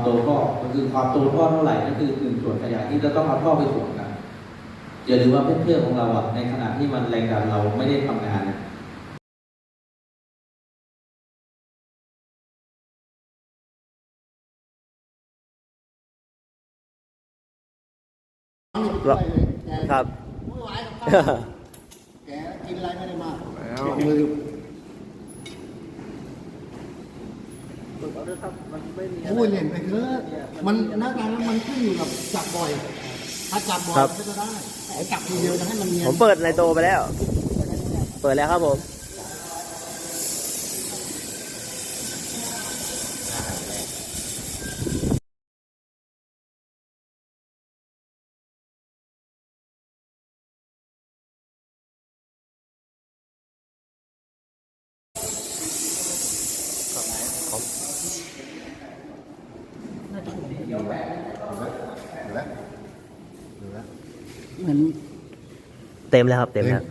โตท่อก็คือความโตท่อเท่าไหร่นั่นคือหนึ่งส่วนขยายที่จะต้องเอาท่อไปส่วนกันอย่าลืมว่าเพื่อนๆของเราอะในขณะที่มันแรงดันเราไม่ได้ทำงานเนี่ยครับเมื่อวานกับ แกกินอะไรไม่ได้มาก แล้วมือพูดเล่นไปเถอะมันหน้าตาแล้วมันขึ้นอยู่กับจับบ่อย ถ้าจับบ่อยครับมันก็จะได้ไอ้จับทีเดียวจะให้มันเนียนผมเปิดในโตไปแล้ว เปิดแล้วครับผม เหลือเหลือเต็มแล้วครับเต็มแล้ว